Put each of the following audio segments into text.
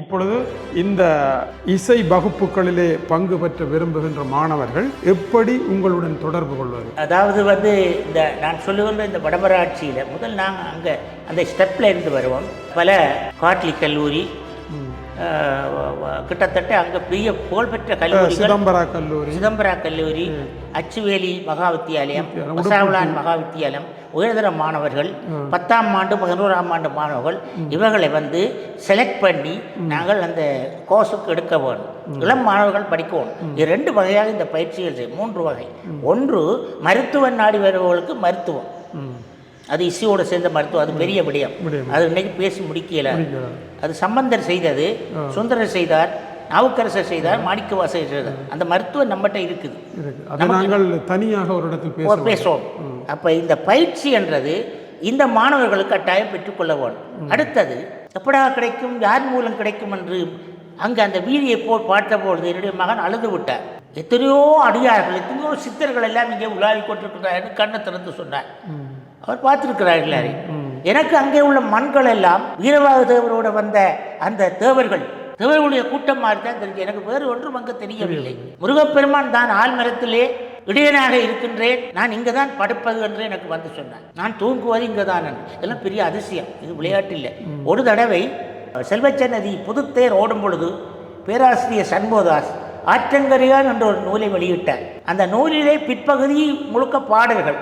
இப்பொழுது இந்த இசை வகுப்புகளிலே பங்கு பெற்ற விரும்புகின்ற மாணவர்கள் எப்படி உங்களுடன் தொடர்பு கொள்வது? அதாவது வந்து இந்த நான் சொல்லுகின்ற இந்த வடமராட்சியில் முதல் நாங்கள் அங்கே அந்த ஸ்டெப்பில் இருந்து வருவோம். பல காட்லி கல்லூரி கிட்டத்தட்ட அங்கே பெரிய புகழ்பெற்ற கல்லூரிகள் சிதம்பரா கல்லூரி. சிதம்பரா கல்லூரி அச்சுவேலி மகா வித்தியாலயம் பசாவுலான் மகா வித்தியாலயம் உயர்தர மாணவர்கள் பத்தாம் ஆண்டு பதினோராம் ஆண்டு மாணவர்கள் இவர்களை வந்து செலக்ட் பண்ணி நாங்கள் அந்த கோர்ஸுக்கு எடுக்க வேணும் இளம் மாணவர்கள் படிக்கணும். இது ரெண்டு வகையாக இந்த பயிற்சிகள் செய்யும். மூன்று வகை. ஒன்று மருத்துவ நாடி வருபவர்களுக்கு மருத்துவம். அது இசையோடு சேர்ந்த மருத்துவம். அது பெரிய விடயம். அது இன்னைக்கு பேசி முடிக்கல. அது சம்பந்தர் செய்தது சுந்தரர் செய்தார் நாவுக்கரசர் செய்தார் மாணிக்கவாசகர் செய்தார். அந்த மருத்துவம் நம்மகிட்ட இருக்குது. நாங்கள் தனியாக ஒரு இடத்தில் பேசுவோம். அப்போ இந்த பயிற்சி என்றது இந்த மாணவர்களுக்கு கட்டாயம் பெற்றுக்கொள்ள வேணும் அடுத்தது எப்படா கிடைக்கும் யார் மூலம் கிடைக்கும் என்று அங்கே அந்த வீதியை போல் பார்த்தபொழுது என்னுடைய மகன் அழுது விட்டார். எத்தனையோ அடியார்கள் எத்தனையோ சித்தர்கள் எல்லாம் இங்கே உலாவி கொண்டிருக்கிறார் கண்ணை திறந்து சொன்னார். அவர் பார்த்திருக்கிறார் எல்லாரையும். எனக்கு அங்கே உள்ள மண்கள் எல்லாம் வீரவாக தேவரோட வந்த அந்த தேவர்கள் தேவர்களுடைய கூட்டம் மாதிரி தான் தெரிஞ்சு எனக்கு வேறு ஒன்றும் அங்கே தெரியவில்லை. முருகப்பெருமான் தான் ஆழ்மரத்திலே இடையனாக இருக்கின்றேன். நான் இங்கே தான் படுப்பது என்று எனக்கு வந்து சொன்னான் நான் தூங்குவது இங்கே தான் இதெல்லாம் பெரிய அதிசயம். இது விளையாட்டு இல்லை. ஒரு தடவை செல்வச்சன்னதி புதுத்தேர் ஓடும் பொழுது பேராசிரியர் சண்முகதாஸ் ஆற்றங்கரையான் என்ற ஒரு நூலை வெளியிட்டார். அந்த நூலிலே பிற்பகுதி முழுக்க பாடல்கள்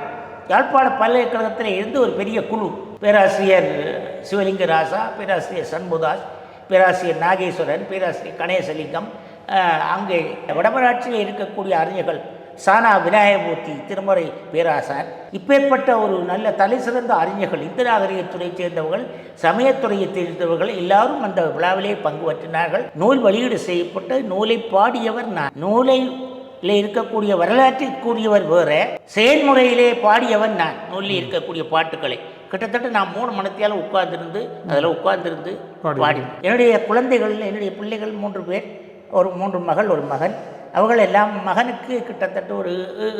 யாழ்ப்பாண பல்கலைக்கழகத்தில் இருந்து ஒரு பெரிய குழு. பேராசிரியர் சிவலிங்க ராசா பேராசிரியர் சண்முதாஸ் பேராசிரியர் நாகேஸ்வரன் பேராசிரியர் கணேசலிங்கம் அங்கே வடமராட்சியில் இருக்கக்கூடிய அறிஞர்கள் சானா விநாயகமூர்த்தி திருமறை பேராசார். இப்பேற்பட்ட ஒரு நல்ல தலை சிறந்த அறிஞர்கள் இந்து நாகரிகத்துறையைச் சேர்ந்தவர்கள் சமயத்துறையைச் சேர்ந்தவர்கள் எல்லாரும் அந்த விழாவிலே பங்கு பற்றினார்கள் நூல் வெளியீடு செய்யப்பட்டு நூலை பாடியவர் நான். நூலை இல்லை இருக்கக்கூடிய வரலாற்றை கூறியவர் வேற செயல்முறையிலே பாடியவன் நான். நூலில் இருக்கக்கூடிய பாட்டுக்களை. கிட்டத்தட்ட நான் மூணு மணத்தியால் உட்கார்ந்திருந்து அதில் உட்கார்ந்திருந்து பாடி. பாடி என்னுடைய குழந்தைகள் என்னுடைய பிள்ளைகள் மூன்று பேர் ஒரு மூன்று மகள் ஒரு மகன். அவர்கள் எல்லாம் மகனுக்கு கிட்டத்தட்ட ஒரு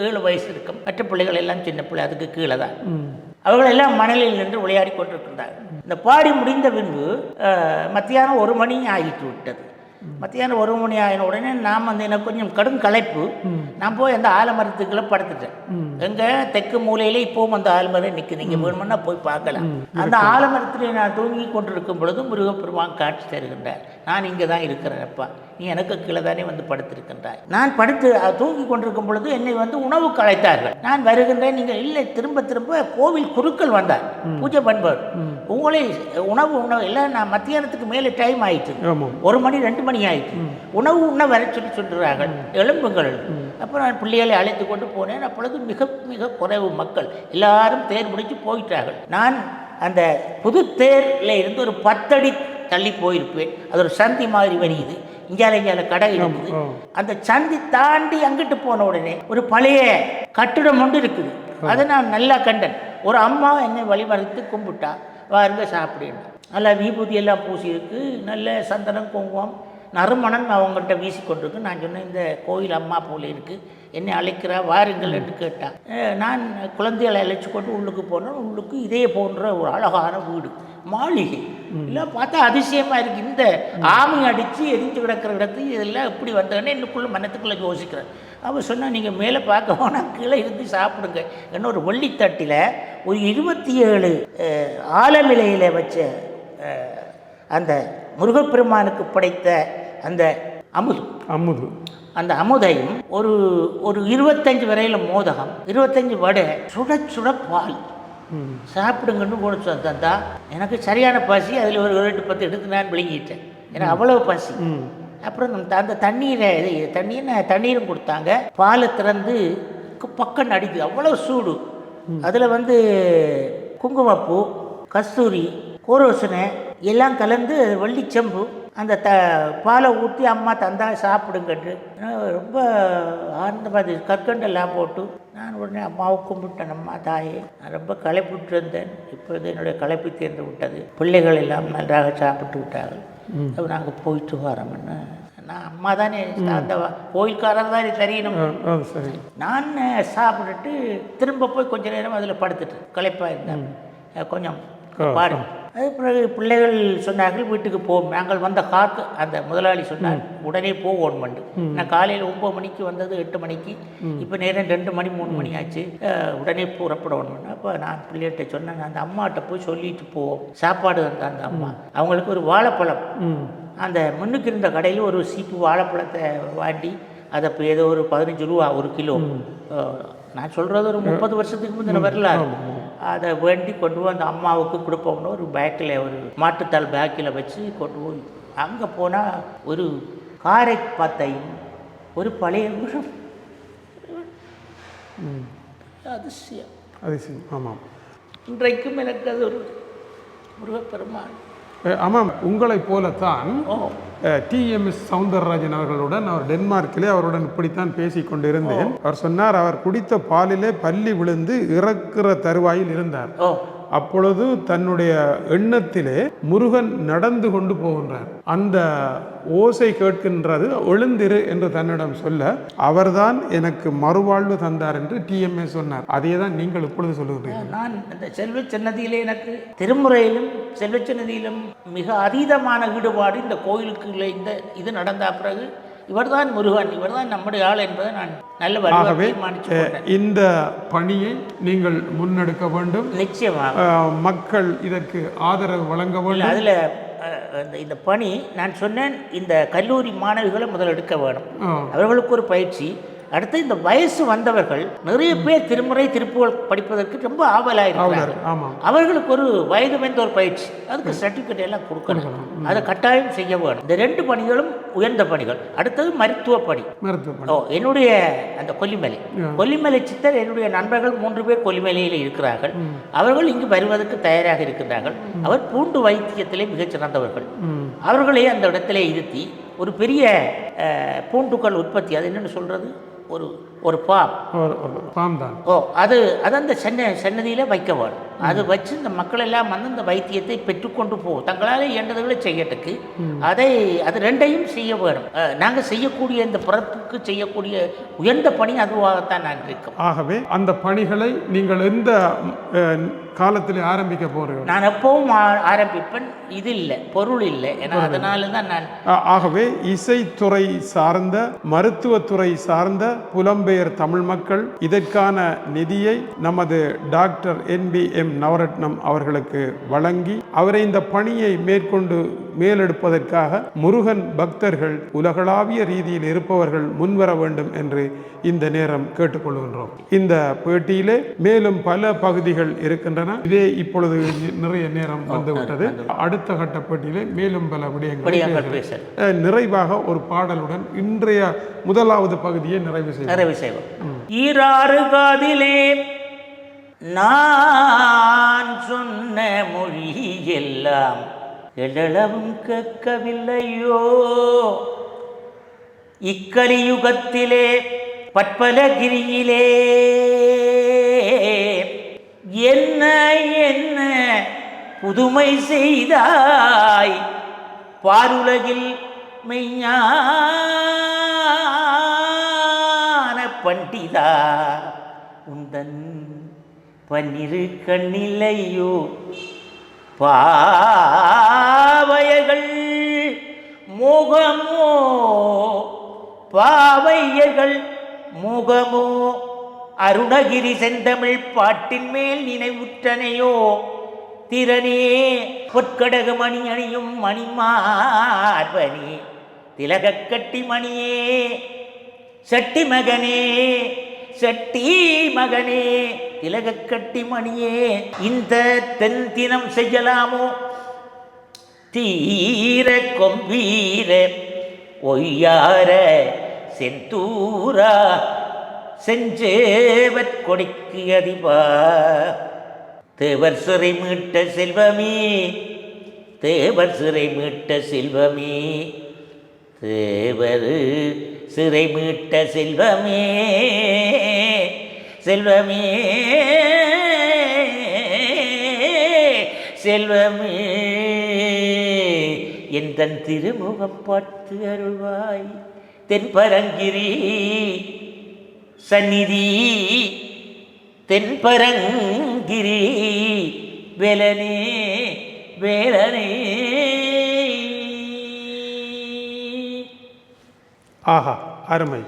ஏழு வயசு இருக்கும். மற்ற பிள்ளைகள் எல்லாம் சின்ன பிள்ளை அதுக்கு கீழே தான். அவர்கள் எல்லாம் மணலில் நின்று விளையாடி கொண்டிருக்கின்றார்கள். இந்த பாடி முடிந்த பின்பு மத்தியானம் ஒரு மணி ஆகிட்டு விட்டது. மத்தியானம் ஒரு மணி ஆகின உடனே நாம் வந்து எனக்கு கொஞ்சம் கடும் களைப்பு. நான் போய் அந்த ஆலமரத்துக்குள்ள படுத்துட்டேன். எங்க தெற்கு மூலையிலே இப்போவும் அந்த ஆலமரம் நிற்குது நீங்கள் வேணுமென்னா போய் பார்க்கலாம். அந்த ஆலமரத்திலே நான் தூங்கி கொண்டிருக்கும் பொழுது முருகப்பெருமான் காட்சி தருகின்றார். நான் இங்கே தான் இருக்கிறேன் அப்பா. நீ எனக்கு கீழே தானே வந்து படுத்திருக்கின்றாய். நான் படுத்து தூங்கி கொண்டிருக்கும் பொழுது என்னை வந்து உணவுக்கு அழைத்தார்கள். நான் வருகின்றேன். நீங்கள் இல்லை திரும்ப திரும்ப கோவில் குருக்கள் வந்தார். பூஜை பண்ணுவார் உங்களை உணவு உணவு எல்லாம் நான் மத்தியானத்துக்கு மேலே டைம் ஆயிட்டு. ஒரு மணி ரெண்டு மணி ஆயிடுச்சு உணவு உண்ண வர சொல்லி சொல்கிறார்கள் எழும்புங்கள் அப்புறம் நான் பிள்ளைகளை அழைத்து கொண்டு போனேன். அப்பொழுது மிக மிக குறைவு மக்கள். எல்லாரும் தேர் முடிச்சு போயிட்டார்கள். நான் அந்த புது தேர்ல இருந்து ஒரு பத்தடி தள்ளி போயிருப்பேன். அது ஒரு சந்தி மாதிரி வரியுது. இஞ்சால இஞ்சால கடை இருக்குது. அந்த சந்தி தாண்டி அங்கிட்டு போன உடனே ஒரு பழைய கட்டிடம் ஒன்று இருக்குது. அதை நான் நல்லா கண்டேன். ஒரு அம்மா என்னை வழிமறித்து கும்பிட்டா. வாருங்க சாப்பிடுன்னு நல்லா விபூதியெல்லாம் பூசி இருக்கு நல்ல சந்தனம் குங்குமம் நறுமணம் அவங்கள்ட்ட வீசி கொண்டிருக்கு நான் சொன்னேன் இந்த கோயில் அம்மா போல இருக்கு. என்னை அழைக்கிறா வாருங்கள் என்று கேட்டான் நான் குழந்தைகளை அழைச்சி கொண்டு உள்ளுக்கு போனேன். உள்ளுக்கு இதே போன்ற ஒரு அழகான வீடு மாளிகை. எல்லாம் பார்த்தா அதிசயமா இருக்கு. இந்த ஆமி அடித்து எரிஞ்சு கிடக்கிற இடத்துக்கு இதெல்லாம் எப்படி வந்தோடனே இன்னுக்குள்ள மனத்துக்குள்ள யோசிக்கிறேன். அவள் சொன்னா நீங்கள் மேலே பார்க்க வேணாம் கீழே இருந்து சாப்பிடுங்க. என்ன ஒரு வெள்ளித்தட்டில் ஒரு இருபத்தி ஏழு ஆலமிலையில் வச்ச அந்த முருகப்பெருமானுக்கு படைத்த அந்த அமுது. அமுது. அந்த அமுதையும் ஒரு ஒரு இருபத்தஞ்சு வரையில மோதகம் இருபத்தஞ்சு வடை சுட சுட பால். சாப்பிடுங்கன்னு போட தந்தா. எனக்கு சரியான பசி அதில் ஒரு ரெண்டு பத்து எடுத்து நான் விழுங்கிட்டேன். எனக்கு அவ்வளோ பசி. ம். அப்புறம் அந்த- தண்ணீரை தண்ணீர் தண்ணீரும் கொடுத்தாங்க. பாலை திறந்து பக்கம் அடிக்குது. அவ்வளோ சூடு. அதில் வந்து குங்குமப்பூ கஸ்தூரி கோரோசனை எல்லாம் கலந்து வெள்ளிச்சம்பு அந்த த பாலை ஊற்றி அம்மா தந்தா சாப்பிடுங்கட்டு நான் ரொம்ப ஆனந்தமாக. கற்கண்டெல்லாம் போட்டு நான் உடனே அம்மாவை கும்பிட்டேன். அம்மா தாயே நான் ரொம்ப களைப்புட்டு இருந்தேன் இப்பொழுது என்னுடைய களைப்பு தீர்ந்து விட்டது. பிள்ளைகள் எல்லாம் நன்றாக சாப்பிட்டு விட்டார்கள். அப்போ நாங்கள் போயிட்டு வரோம்னு நான் அம்மா தானே அந்த கோயில்காரர் தானே தெரியணும். நான் சாப்பிட்டுட்டு திரும்ப போய் கொஞ்ச நேரம் அதில் படுத்துட்டு களைப்பாக இருந்தேன் கொஞ்சம் பாடு. அது பிறகு பிள்ளைகள் சொன்னார்கள் வீட்டுக்கு போவோம் நாங்கள் வந்த காத்து அந்த முதலாளி சொன்னார் உடனே போவோம் மண்டு நான் காலையில் ஒம்பது மணிக்கு வந்தது எட்டு மணிக்கு. இப்போ நேரம் ரெண்டு மணி மூணு மணி ஆச்சு உடனே புறப்படணும் அப்போ நான் பிள்ளைகிட்ட சொன்னேன் அந்த அம்மாட்ட போய் சொல்லிட்டு போவோம் சாப்பாடு வந்த அந்த அம்மா. அவங்களுக்கு ஒரு வாழைப்பழம். அந்த முன்னுக்கு இருந்த கடையில் ஒரு சீப்பு வாழைப்பழத்தை வாண்டி அதை இப்போ ஏதோ ஒரு பதினஞ்சு ரூபா ஒரு கிலோ. நான் சொல்கிறது ஒரு முப்பது வருஷத்துக்கு முந்தின வரல அதை வேண்டி கொண்டு போய் அந்த அம்மாவுக்கு கொடுப்போம்னு ஒரு பேக்கில் ஒரு மாட்டுத்தாள் பேக்கில் வச்சு கொண்டு போய் அங்கே போனால் ஒரு காரை பத்தையும் ஒரு பழைய விஷம். அதிசயம். அதிசயம். ஆமாம். இன்றைக்கும் எனக்கு அது ஒரு முருகப்பெருமான். ஆமாம். உங்களைப் போலத்தான் டிஎம்எஸ் சவுந்தரராஜன் அவர்களுடன் அவர் டென்மார்க்கிலே அவருடன் இப்படித்தான் பேசிக் கொண்டிருந்தேன். அவர் சொன்னார் அவர் குடித்த பாலிலே பள்ளி விழுந்து இறக்குற தருவாயில் இருந்தார். அப்பொழுது தன்னுடைய எண்ணத்திலே முருகன் நடந்து கொண்டு போகின்றார். அந்த ஓசை கேட்கின்றது எழுந்திரு என்று தன்னிடம் சொல்ல அவர்தான் எனக்கு மறுவாழ்வு தந்தார் என்று டிஎம்ஏ சொன்னார். அதே தான் நீங்கள் இப்பொழுது சொல்லுகிறீர்கள் நான் இந்த செல்வ சன்னதியிலே எனக்கு திருமுறையிலும் செல்வ சன்னதியிலும் மிக அதீதமான ஈடுபாடு இந்த கோயிலுக்கு இந்த இது நடந்த பிறகு இவர்தான் முருகன் இவர்தான் நம்முடைய ஆள் என்பதை நான் நல்ல ஆகவே இந்த பணியை நீங்கள் முன்னெடுக்க வேண்டும். நிச்சயமாக. மக்கள் இதற்கு ஆதரவு வழங்க வேண்டும். அதில் இந்த பணி நான் சொன்னேன் இந்த கல்லூரி மாணவிகளை முதல் எடுக்க அஹ், அவர்களுக்கு ஒரு பயிற்சி. அடுத்து இந்த வயசு வந்தவர்கள் நிறைய பேர் திருமுறை திருப்புகழ் படிப்பதற்கு ரொம்ப ஆமாம். அவர்களுக்கு ஒரு வயது வந்த ஒரு பயிற்சி. அதுக்கு சர்டிஃபிகேட் எல்லாம் கொடுக்கணும். அதை கட்டாயம் செய்ய வேணும். இந்த ரெண்டு பணிகளும் உயர்ந்த பணிகள். அடுத்தது மருத்துவ பணி. ஓ என்னுடைய அந்த கொல்லிமலை. கொல்லிமலை சித்தர் என்னுடைய நண்பர்கள் மூன்று பேர் கொல்லிமலையில் இருக்கிறார்கள். அவர்கள் இங்கு வருவதற்கு தயாராக இருக்கின்றார்கள். அவர் பூண்டு வைத்தியத்திலே மிகச் சிறந்தவர்கள். அவர்களே அந்த இடத்திலே இருத்தி ஒரு பெரிய அஹ், பூண்டுகள் உற்பத்தி. அது என்னன்னு சொல்றது? ஒரு ஒரு ஒரு பாம் தான் ஓ அது அது அந்த சென்னை சன்னதியில் வைக்க வேணும். அது வச்சு இந்த மக்கள் எல்லாம் வந்து இந்த வைத்தியத்தை பெற்றுக்கொண்டு போகும் தங்களால் இயன்றதுகளை செய்யறதுக்கு அதை அது ரெண்டையும் செய்ய வேணும் நாங்கள் செய்யக்கூடிய இந்த பிறப்புக்கு செய்யக்கூடிய உயர்ந்த பணி அதுவாகத்தான் நான் இருக்கோம். ஆகவே அந்த பணிகளை நீங்கள் எந்த காலத்திலே ஆரம்பிக்க போறீர்கள்? நான் எப்பவும் ஆரம்பிப்பேன். இது இல்லை பொருள் இல்லை. ஏன்னா அதனால தான் நான் ஆகவே இசைத்துறை சார்ந்த மருத்துவத்துறை சார்ந்த புலம்பெயர் தமிழ் மக்கள் இதற்கான நிதியை நமது doctor N P M Navaratnam அவர்களுக்கு வழங்கி அவரை இந்த பணியை மேற்கொண்டு மேலெடுப்பதற்காக முருகன் பக்தர்கள் உலகளாவிய ரீதியில் இருப்பவர்கள் முன்வர வேண்டும் என்று இந்த நேரம் கேட்டுக்கொள்கின்றோம். இந்த பேட்டியிலே மேலும் பல பகுதிகள் இருக்கின்றன. இதே இப்பொழுது நிறைய நேரம் வந்துவிட்டது. அடுத்த கட்ட பேட்டியிலே மேலும் பல விடயங்கள் நிறைவாக ஒரு பாடலுடன் இன்றைய முதலாவது பகுதியை நிறைவு செய்வோம். ஈராறு காதிலே நான் சொன்ன மொழி எல்லாம் எழளவும் கேட்கவில்லையோ? இக்கலியுகத்திலே பற்பலகிரியிலே என்ன என்ன புதுமை செய்தாய்? பாருலகில் மெய்ஞான பண்டிதா உந்தன் பன்னிரு கண்ணிலையோ. பாவையர்கள் முகமோ. பாவையர்கள் முகமோ. அருணகிரி செந்தமிழ் பாட்டின் மேல் நினைவுற்றனையோ. திறனே பொற்கடக மணி அணியும் மணிமார்பனே. திலகக்கட்டி மணியே செட்டி மகனே செட்டி மகனே திலகக்கட்டி மணியே இந்த தென் தினம் செய்யலாமோ? தீர கொம்பீர ஒய்யார செந்தூரா செஞ்சேவற் கொடிக்கு அதிபா. தேவர் சிறை மீட்ட செல்வமே தேவர் சிறை மீட்ட செல்வமே தேவர் சிறை மீட்ட செல்வமே. செல்வமே செல்வமே. என் தன் திருமுகம் பார்த்து அருள்வாய். தென்பரங்கிரி சந்நிதி தென்பரங்கிரி வேலனே வேலனே. ஆஹா அருமை.